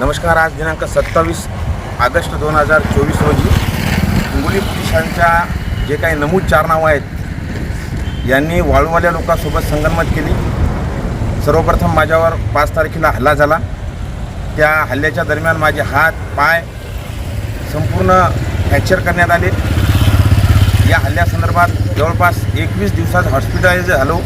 नमस्कार आज दिनांक सत्तावीस ऑगस्ट दोन हजार चोवीस रोजी हिंगोली पोलिसांच्या जे काही नमूद चार नावं आहेत यांनी वाळूवाल्या लोकांसोबत संगनमत केली. सर्वप्रथम माझ्यावर पाच तारखेला हल्ला झाला. त्या हल्ल्याच्या दरम्यान माझे हात पाय संपूर्ण फ्रॅक्चर करण्यात आले. या हल्ल्यासंदर्भात जवळपास एकवीस दिवसात हॉस्पिटलाइज झालो.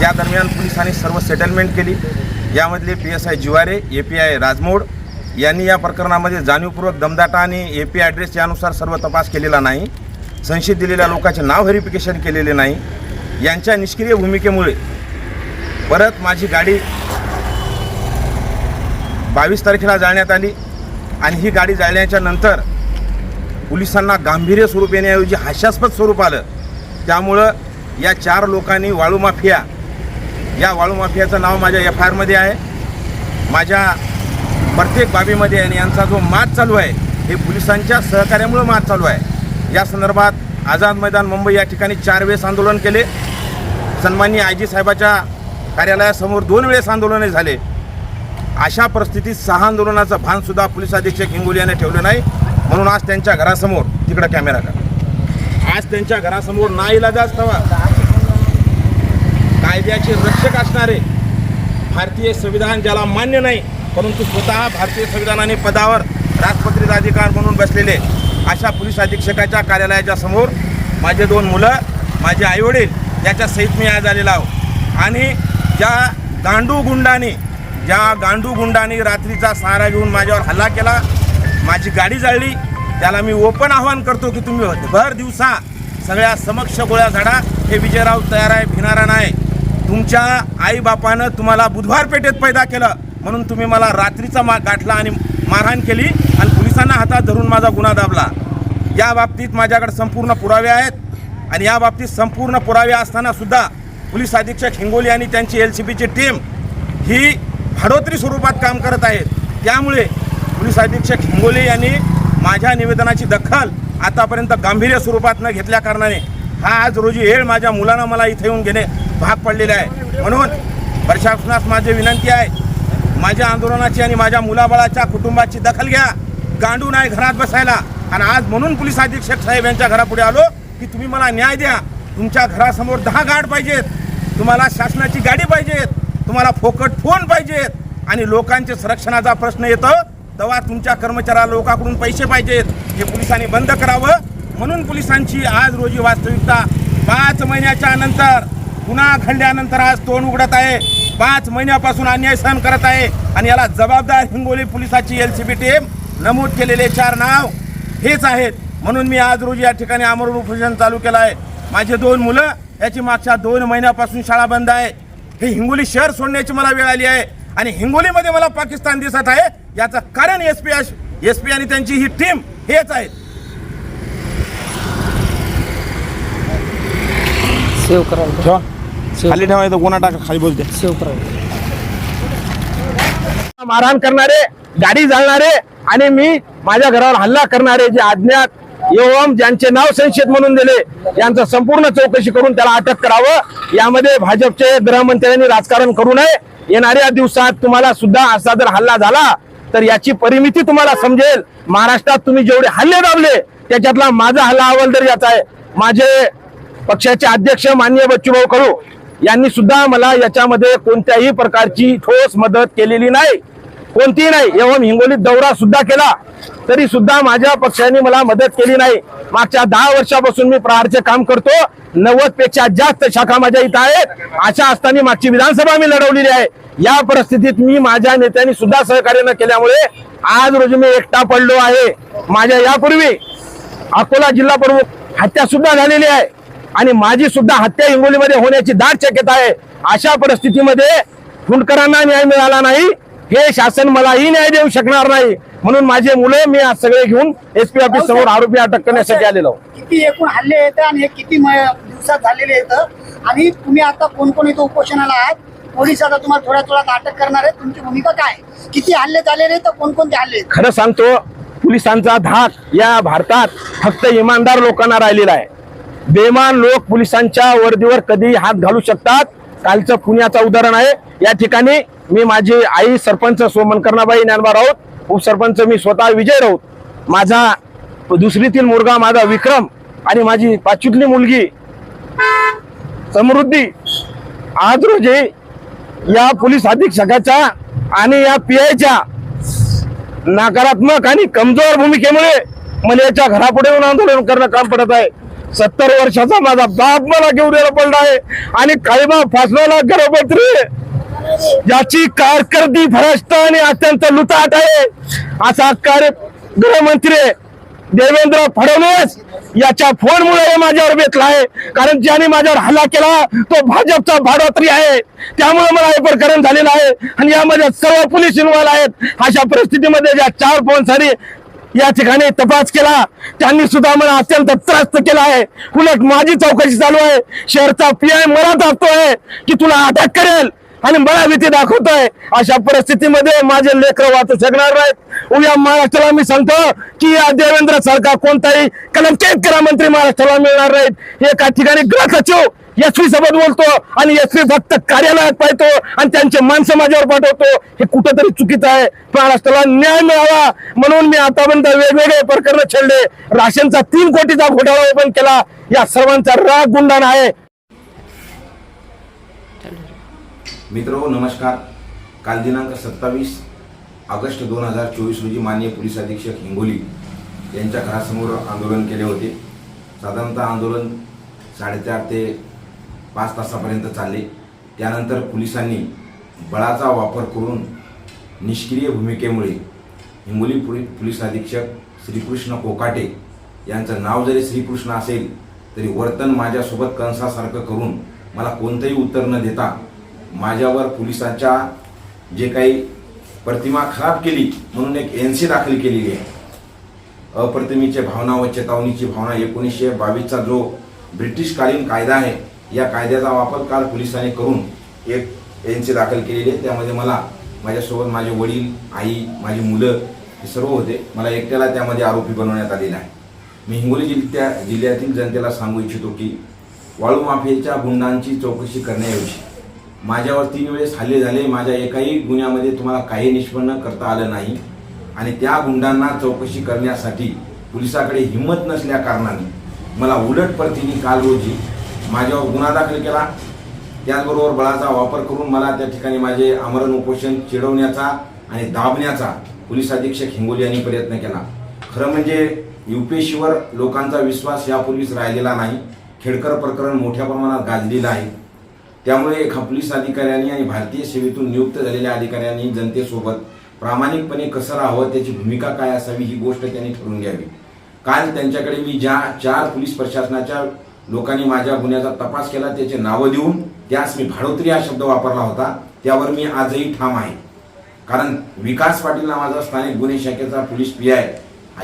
त्या दरम्यान पोलिसांनी सर्व सेटलमेंट केली. यामधले P S I Jiware A P I Rajmod यांनी या प्रकरणामध्ये जाणीवपूर्वक दमदाटा आणि ए पी ॲड्रेस यानुसार सर्व तपास केलेला नाही संशयित दिलेल्या लोकांचे नाव व्हेरिफिकेशन केलेले नाही. यांच्या निष्क्रिय भूमिकेमुळे परत माझी गाडी बावीस तारखेला जाळण्यात आली आणि ही गाडी जाळण्याच्या नंतर पोलिसांना गांभीर्य स्वरूप येण्याऐवजी हास्यास्पद स्वरूप आलं. त्यामुळं या चार लोकांनी वाळू माफिया या वाळू माफियाचं नाव माझ्या एफ आय आरमध्ये आहे. माझ्या प्रत्येक बाबीमध्ये आणि यांचा जो मात चालू आहे हे पोलिसांच्या सहकार्यामुळं मात चालू आहे. या संदर्भात आझाद मैदान मुंबई या ठिकाणी चार वेळेस आंदोलन केले. सन्माननीय आय जी साहेबाच्या कार्यालयासमोर दोन वेळेस आंदोलने झाले. अशा परिस्थितीत सहा आंदोलनाचं भानसुद्धा पोलीस अधीक्षक हिंगोली याने ठेवलं नाही. म्हणून आज त्यांच्या घरासमोर तिकडं कॅमेरा का आज त्यांच्या घरासमोर ना इलाज असतावा कायद्याचे रक्षक असणारे भारतीय संविधान ज्याला मान्य नाही परंतु स्वतः भारतीय संविधानाने पदावर राजपत्रित अधिकार म्हणून बसलेले अशा पोलीस अधीक्षकाच्या कार्यालयाच्या समोर माझे दोन मुलं माझे आईवडील याच्या सहित मी आज आलेलो आहो आणि ज्या गांडू गुंडाने ज्या गांडू गुंडाने रात्रीचा सहारा घेऊन माझ्यावर हल्ला केला माझी गाडी जाळली त्याला मी ओपन आव्हान करतो की तुम्ही भर दिवसा सगळ्या समक्ष गोळ्या झाडा हे विजयराव तयार आहे भिनारा नाही. तुमच्या आईबापानं तुम्हाला बुधवार पेठेत पैदा केलं म्हणून तुम्ही मला रात्रीचा मा गाठला आणि मारहाण केली आणि पोलिसांना हातात धरून माझा गुन्हा दाबला. या बाबतीत माझ्याकडे संपूर्ण पुरावे आहेत आणि या बाबतीत संपूर्ण पुरावे असताना सुद्धा पोलीस अधीक्षक हिंगोली आणि त्यांची एल सी बीची टीम ही भाडोत्री स्वरूपात काम करत आहेत त्यामुळे पोलीस अधीक्षक हिंगोली यांनी माझ्या निवेदनाची दखल आतापर्यंत गांभीर्य स्वरूपात न घेतल्या कारणाने हा आज रोजी वेळ माझ्या मुलांना मला इथे येऊन घेणे भाग पडलेले आहे. म्हणून प्रशासनास माझी विनंती आहे माझ्या आंदोलनाची आणि माझ्या मुलाबाळाच्या कुटुंबाची दखल घ्या. गांडू नाही घरात बसायला. आणि आज म्हणून पोलीस अधीक्षक साहेब यांच्या घरापुढे आलो की तुम्ही मला न्याय द्या. तुमच्या घरासमोर दहा गाड पाहिजेत. तुम्हाला शासनाची गाडी पाहिजेत. तुम्हाला फोकट फोन पाहिजेत. आणि लोकांचे संरक्षणाचा प्रश्न येतो. तेव्हा तुमच्या कर्मचाऱ्याला लोकांकडून पैसे पाहिजेत. हे पोलिसांनी बंद करावं. म्हणून पोलिसांची आज रोजी वास्तविकता पाच महिन्याच्या नंतर पुन्हा खंड्यानंतर आज तोंड उघडत आहे. पाच महिन्यापासून अन्याय सहन करत आहे. आणि याला जबाबदार हिंगोली पोलिसाची एल सी बी टीम नमूद केलेले चार नाव हेच आहेत. म्हणून मी आज रोजी या ठिकाणी आमरण उपोषण चालू केलं आहे. माझे दोन मुलं याची मागच्या दोन महिन्यापासून शाळा बंद आहे. हे हिंगोली शहर सोडण्याची मला वेळ आली आहे. आणि हिंगोलीमध्ये मला पाकिस्तान दिसत आहे. याचं कारण एस पी एस पी आणि त्यांची ही टीम हेच आहे सेव्ह करायला ठेवा. खाली ठेवायचं गुन्हा टाका खाली बोलते. सेव्ह करायला. मारहाण करणारे गाडी जाळणारे आणि मी माझ्या घरावर हल्ला करणारे जे अज्ञात एवम ज्यांचे नाव संशयित म्हणून दिले यांचं संपूर्ण चौकशी करून त्याला अटक करावं. यामध्ये भाजपचे गृहमंत्र्यांनी राजकारण करू नये. येणाऱ्या दिवसात तुम्हाला सुद्धा असा जर हल्ला झाला तर याची परिमिती तुम्हाला समजेल. महाराष्ट्रात तुम्ही जेवढे हल्ले दाबले त्याच्यातला माझा हल्ला अव्वल दर याचा आहे. माझे पक्षाचे अध्यक्ष माननीय बच्चूभाऊ कडू यांनी सुद्धा मला याच्यामध्ये कोणत्याही प्रकारची ठोस मदत केलेली नाही कोणतीही नाही. एवढं हिंगोलीत दौरा सुद्धा केला तरी सुद्धा माझ्या पक्षाने मला मदत केली नाही. मागच्या दहा वर्षापासून मी प्रहारचे काम करतो नव्वदपेक्षा जास्त शाखा माझ्या इथं आहेत. अशा असताना मागची विधानसभा मी लढवलेली आहे. या परिस्थितीत मी माझ्या नेत्यांनी सुद्धा सहकार्य न केल्यामुळे आज रोजी मी एकटा पडलो आहे. माझ्या यापूर्वी अकोला जिल्हा प्रमुख हत्या सुद्धा झालेली आहे. आणि माझी सुद्धा हत्या हिंगोलीमध्ये होण्याची दाट शक्यता आहे. अशा परिस्थितीमध्ये फुंडकरांना न्याय मिळाला नाही. हे शासन मलाही न्याय देऊ शकणार नाही. म्हणून माझे मुलं मी आज सगळे घेऊन एसपी ऑफिस समोर आरोपी अटक करण्यासाठी आलेलो किती एकूण हल्ले येतं आणि हे किती म- दिवसात झालेले येतं? आणि तुम्ही आता कोण कोण इथं उपोषणाला आहात? पोलीस आता तुम्हाला थोड्या थोड्यात अटक करणार आहेत. तुमची भूमिका काय किती हल्ले झालेले तर कोणकोणते हल्ले? खरं सांगतो पोलिसांचा धाक या भारतात फक्त इमानदार लोकांना राहिलेला आहे. बेमान लोक पोलिसांच्या वर्दीवर कधी हात घालू शकतात? कालचं पुण्याचं उदाहरण आहे. या ठिकाणी मी माझी आई सरपंच सोमन कर्णाबाई ज्ञानबा राऊत उपसरपंच मी स्वतः विजय राऊत. माझा दुसरीतील मुलगा माझा विक्रम आणि माझी पाचवीतली मुलगी समृद्धी. आज रोजी या पोलीस अधीक्षकाच्या आणि या पी आयच्या नकारात्मक आणि कमजोर भूमिकेमुळे मला याच्या घरापुढे येऊन आंदोलन करणं काम पडत आहे. सत्तर वर्षाचा माझा बाप मला घेऊन यायला पडला आहे. आणि काळीबा फासलेला गर्भवती याची कारकिर्दी भ्रष्ट आणि अत्यंत लुटाट आहे. असा कार्य गृहमंत्री देवेंद्र फडणवीस याच्या फोनमुळे हे माझ्यावर बेतला आहे. कारण ज्याने माझ्यावर हल्ला केला तो भाजपचा भाडोत्री आहे. त्यामुळे मला हे प्रकरण झालेलं आहे. आणि यामध्ये सर्व पोलीस इन्व्हॉल्व आहेत. अशा परिस्थितीमध्ये ज्या चार फोनसाठी या ठिकाणी तपास केला. त्यांनी सुद्धा मला अत्यंत त्रस्त केला आहे. उलट माझी चौकशी चालू आहे. शहरचा पीआय मला दाखतोय की तुला अटक करेल आणि मला भीती दाखवतोय. अशा परिस्थितीमध्ये माझे लेकर वाचू शकणार नाहीत. उद्या महाराष्ट्राला मी सांगतो की या देवेंद्र सरकार कोणताही कलम करा. मंत्री महाराष्ट्राला मिळणार नाहीत. एका ठिकाणी गृह सचिव यशवी सोबत बोलतो आणि यशवी फक्त कार्यालयात पाहतो आणि त्यांचे माणसं माझ्यावर पाठवतो. हे कुठंतरी चुकीचं आहे. महाराष्ट्राला न्याय मिळावा. म्हणून मी आतापर्यंत वेगवेगळे प्रकरण छेडले. राशनचा तीन कोटीचा घोटाळा ओपन केला. या सर्वांचा राग गुंडाण आहे. मित्र नमस्कार. काल दिनांक सत्तावीस ऑगस्ट दोन हजार चोवीस रोजी माननीय पोलीस अधीक्षक हिंगोली यांच्या घरासमोर आंदोलन केले होते. साधारणतः आंदोलन साडेचार ते पाच तासापर्यंत चालले. त्यानंतर पोलिसांनी बळाचा वापर करून निष्क्रिय भूमिकेमुळे हिंगोली पोलीस अधीक्षक श्रीकृष्ण कोकाटे यांचं नाव जरी श्रीकृष्ण असेल तरी वर्तन माझ्यासोबत कंसासारखं करून मला कोणतंही उत्तर न देता माझ्यावर पोलिसांच्या जे काही प्रतिमा खराब केली म्हणून एक एन सी दाखल केलेली आहे. अप्रतिमीचे भावना व चेतावणीची भावना एकोणीसशे बावीसचा जो ब्रिटिशकालीन कायदा आहे या कायद्याचा वापर काल पोलिसांनी करून एक एन दाखल केलेली आहे. त्यामध्ये मला माझ्यासोबत माझे वडील आई माझी मुलं हे सर्व होते. मला एकट्याला त्यामध्ये आरोपी बनवण्यात आलेला आहे. मी हिंगोली जिल्ह्या जिल्ह्यातील जनतेला सांगू इच्छितो की वाळू माफियाच्या गुंडांची चौकशी करण्याऐवजी माझ्यावर तीन वेळेस हल्ले झाले. माझ्या एकाही गुन्ह्यामध्ये तुम्हाला काही निष्पन्न करता आलं नाही. आणि त्या गुंडांना चौकशी करण्यासाठी पोलिसाकडे हिंमत नसल्या कारणाने मला उलट परतीने काल रोजी माझ्यावर गुन्हा दाखल केला. त्याचबरोबर बळाचा वापर करून मला त्या ठिकाणी माझे आमरण उपोषण चिडवण्याचा आणि दाबण्याचा पोलीस अधीक्षक हिंगोली यांनी प्रयत्न केला. खरं म्हणजे युपीएससीवर लोकांचा विश्वास यापूर्वीच राहिलेला नाही. खेडकर प्रकरण मोठ्या प्रमाणात गाजलेलं आहे. त्यामुळे एका पोलीस अधिकाऱ्यांनी आणि भारतीय सेवेतून नियुक्त झालेल्या अधिकाऱ्यांनी जनतेसोबत प्रामाणिकपणे कसं राहावं त्याची भूमिका काय असावी ही गोष्ट त्यांनी ठरवून घ्यावी. काल त्यांच्याकडे मी ज्या चार पोलीस प्रशासनाच्या लोकांनी माझ्या गुन्ह्याचा तपास केला त्याचे नावं देऊन त्यास मी भाडोत्री हा शब्द वापरला होता. त्यावर मी आजही ठाम आहे. कारण विकास पाटील नावाचा स्थानिक गुन्हे शाखेचा पोलीस पी आय.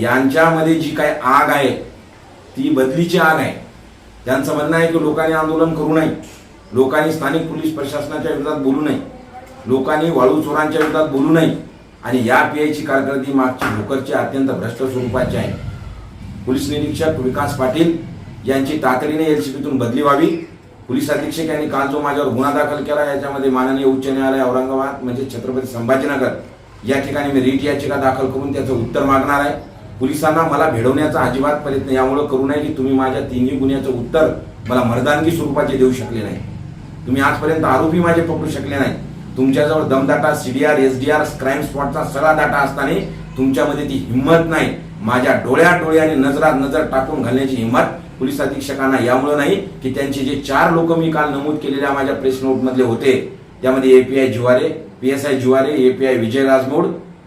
यांच्यामध्ये जी काय आग आहे ती बदलीची आग आहे. त्यांचं म्हणणं आहे की लोकांनी आंदोलन करू नये. लोकांनी स्थानिक पोलीस प्रशासनाच्या विरोधात बोलू नये. लोकांनी वाळू चोरांच्या विरोधात बोलू नये. आणि या पी आयची कारकिर्दी मागची भोकरची अत्यंत भ्रष्ट स्वरूपाची आहे. पोलीस निरीक्षक विकास पाटील यांची तातडीने एलसीबीतून बदली व्हावी. पोलीस अधीक्षक यांनी काल जो माझ्यावर गुन्हा दाखल केला याच्यामध्ये माननीय उच्च न्यायालय औरंगाबाद म्हणजे छत्रपती संभाजीनगर या ठिकाणी मी रीट याचिका दाखल करून त्याचं उत्तर मागणार आहे. पोलिसांना मला भेडवण्याचा अजिबात प्रयत्न यामुळे करू नये की तुम्ही माझ्या तिन्ही गुन्ह्याचं उत्तर मला मर्दानगी स्वरूपाचे देऊ शकले नाही. तुम्ही आजपर्यंत आरोपी माझे पकडू शकले नाही. तुमच्याजवळ दमदाटा सीडीआर एसडीआर क्राईम स्पॉटचा सगळा डाटा असताना तुमच्यामध्ये ती हिंमत नाही. माझ्या डोळ्यात डोळ्याने नजरात नजर टाकून घालण्याची हिंमत पोलीस अधीक्षकांना यामुळे नाही की त्यांचे जे चार लोक मी काल नमूद केलेल्या माझ्या प्रेस नोटमधले होते त्यामध्ये API Jiware PSI Jiware API Vijay Rajmod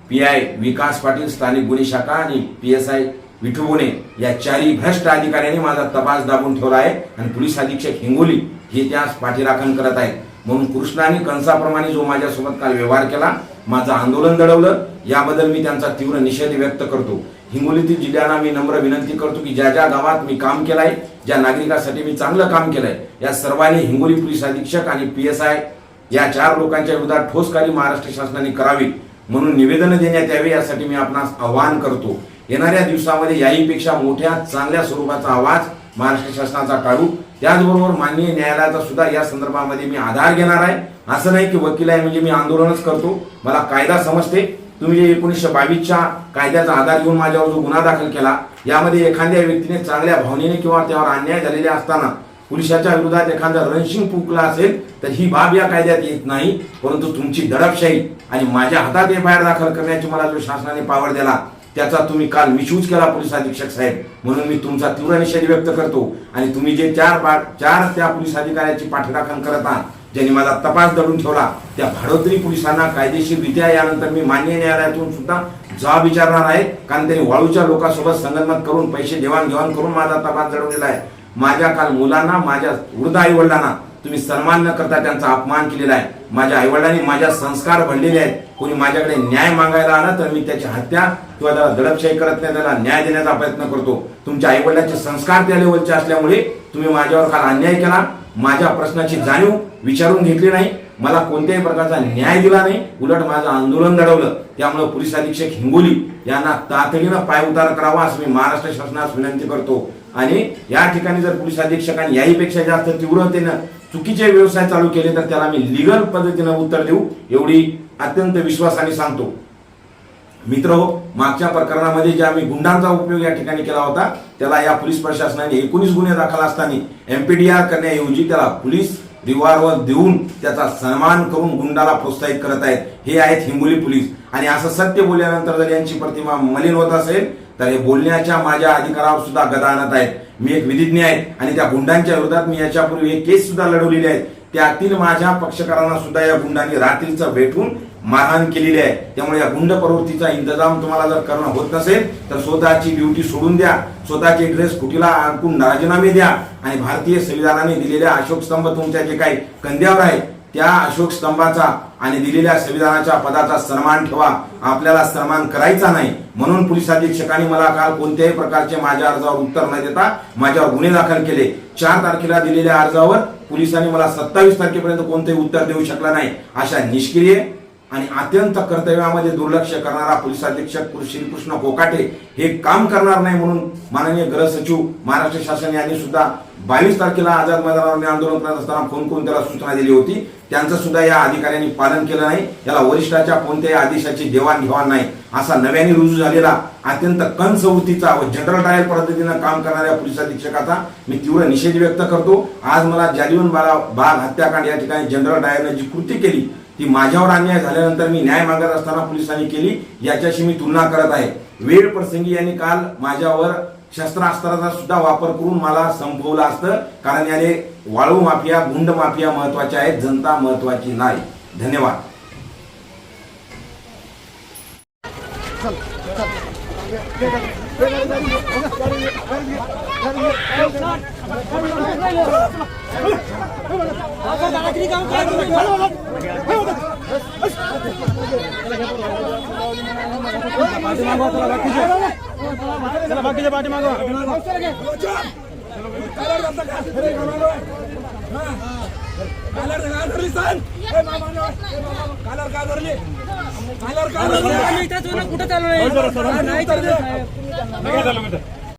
PI Vikas Patil स्थानिक गुन्हे शाखा आणि पीएसआय विठू गुन्हे या चारही भ्रष्ट अधिकाऱ्यांनी माझा तपास दाबून ठेवला आहे आणि पोलीस अधीक्षक हिंगोली हे त्यास पाठीराखण करत आहेत. म्हणून कृष्णाने कंसाप्रमाणे जो माझ्यासोबत काल व्यवहार केला माझं आंदोलन दडवलं याबद्दल मी त्यांचा तीव्र निषेध व्यक्त करतो. हिंगोलीतील जिल्ह्यांना मी नम्र विनंती करतो की ज्या ज्या गावात मी काम केलंय ज्या नागरिकासाठी मी चांगलं काम केलंय या सर्वांनी हिंगोली पोलीस अधीक्षक आणि पी एस आय या चार लोकांच्या विरोधात ठोस कार्य महाराष्ट्र शासनाने करावी म्हणून निवेदन देण्यात यावे यासाठी मी आपणास आवाहन करतो. येणाऱ्या दिवसामध्ये याहीपेक्षा मोठ्या चांगल्या स्वरूपाचा आवाज महाराष्ट्र शासनाचा काढू त्याचबरोबर माननीय न्यायालयाचा सुद्धा या संदर्भामध्ये मी आधार घेणार आहे. असं नाही की वकील आहे म्हणजे मी आंदोलनच करतो. मला कायदा समजते. तुम्ही जे एकोणीसशे बावीसच्या कायद्याचा आधार घेऊन माझ्यावर जो गुन्हा दाखल केला यामध्ये एखाद्या व्यक्तीने चांगल्या भावनेने किंवा त्यावर अन्याय झालेले असताना पुरुषाच्या विरोधात एखादा रणशिंग फुकला असेल तर ही बाब या कायद्यात येत नाही परंतु तुमची दडपशाही आणि माझ्या हातात एफ आय आर दाखल करण्याची मला जो शासनाने पावर दिला त्याचा तुम्ही काल मिसयूज केला पोलीस अधीक्षक साहेब. म्हणून मी तुमचा तीव्र निषेध व्यक्त करतो आणि तुम्ही जे चार चार त्या पोलीस अधिकाऱ्याची पाठराखण करत आहात ज्यांनी माझा तपास दडून ठेवला त्या भाडोत्री पोलिसांना कायदेशीररित्या यानंतर मी मान्य न्यायालयातून सुद्धा जबाब विचारणार आहे. कारण त्यांनी वाळूच्या लोकांसोबत संगनमत करून पैसे देवाणघेवाण करून माझा तपास दडवलेला आहे. माझ्या काल मुलांना माझ्या वृद्ध आईवडिलांना तुम्ही सन्मान न करता त्यांचा अपमान केलेला आहे. माझ्या आईवडिलांनी माझ्या संस्कार भरलेले आहेत. कोणी माझ्याकडे न्याय मागायला आला तर मी त्याची हत्या किंवा त्याला दडपशाही करत नाही त्याला न्याय देण्याचा प्रयत्न करतो. तुमच्या आईवडिलांचे संस्कार त्या लेवलचे असल्यामुळे तुम्ही माझ्यावर काल अन्याय केला. माझ्या प्रश्नाची जाणीव विचारून घेतली नाही. मला कोणत्याही प्रकारचा न्याय दिला नाही. उलट माझं आंदोलन दडवलं त्यामुळे पोलीस अधीक्षक हिंगोली यांना तातडीनं पायउतार करावा असं मी महाराष्ट्र शासनास विनंती करतो. आणि या ठिकाणी जर पोलीस अधीक्षकांनी याहीपेक्षा जास्त तीव्रतेनं चुकीचे व्यवसाय चालू केले तर त्याला मी लिगल पद्धतीनं उत्तर देऊ. एवढी अत्यंत विश्वासाने सांगतो. मित्र हो मागच्या प्रकरणामध्ये ज्या आम्ही गुंडांचा उपयोग या ठिकाणी केला होता त्याला या पोलीस प्रशासनाने एकोणीस गुन्हे दाखल असताना एमपीडीआर करण्याऐवजी त्याला पोलीस रिवाल्वर देऊन त्याचा सन्मान करून गुंडाला प्रोत्साहित करत आहेत. हे आहेत हिंगोली पोलीस. आणि असं सत्य बोलल्यानंतर जर यांची प्रतिमा मलिन होत असेल तर हे बोलण्याच्या माझ्या अधिकारावर सुद्धा गदा आणत आहेत. मी एक विधिज्ञ आहे आणि त्या गुंडांच्या विरोधात मी याच्यापूर्वी एक केस सुद्धा लढवलेली आहे. त्यातील माझ्या पक्षकारांना सुद्धा या गुंडांनी रात्रीचं भेटून मारहाण केलेली आहे. त्यामुळे या गुंड प्रवृत्तीचा इंतजाम तुम्हाला जर करणं होत नसेल तर स्वतःची ड्युटी सोडून द्या. स्वतःचे ड्रेस कुटीला आणून राजीनामे द्या. आणि भारतीय संविधानाने दिलेल्या अशोक स्तंभ तुमच्या जे काही कंद्यावर आहे त्या अशोक स्तंभाचा आणि दिलेल्या संविधानाच्या पदाचा सन्मान ठेवा. आपल्याला सन्मान करायचा नाही. म्हणून पोलीस अधीक्षकांनी मला काल कोणत्याही प्रकारचे माझ्या अर्जावर उत्तर न देता माझ्यावर गुन्हे दाखल केले. चार तारखेला दिलेल्या अर्जावर पोलिसांनी मला सत्तावीस तारखेपर्यंत कोणतेही उत्तर देऊ शकला नाही. अशा निष्क्रिय आणि अत्यंत कर्तव्यामध्ये दुर्लक्ष करणारा पोलीस अधीक्षक श्रीकृष्ण कोकाटे हे काम करणार नाही म्हणून माननीय गृह सचिव महाराष्ट्र शासन यांनी सुद्धा बावीस तारखेला आझाद मैदानावर आंदोलन करत असताना फोन करून त्याला सूचना दिली होती. त्यांचं सुद्धा या अधिकाऱ्यांनी पालन केलं नाही. याला वरिष्ठाच्या कोणत्याही आदेशाची देवाणघेवाण नाही. असा नव्याने रुजू झालेला अत्यंत कंसवृत्तीचा व जनरल डायल पद्धतीनं काम करणाऱ्या पोलीस अधीक्षकाचा मी तीव्र निषेध व्यक्त करतो. आज मला जालिवन बाला बाग हत्याकांड या ठिकाणी जनरल डायलनं जी कृती केली ती माझ्यावर अन्याय झाल्यानंतर मी न्याय मागत असताना पोलिसांनी केली याच्याशी मी तुलना करत आहे वेळ प्रसंगी यांनी काल माझ्यावर शस्त्रास्त्राचा सुद्धा वापर करून मला संपवलं असतं कारण याने वाळू माफिया गुंड माफिया महत्त्वाच्या आहेत जनता महत्वाची नाही धन्यवाद बाकीच्या पाठी मागवा कुठं चालू नाही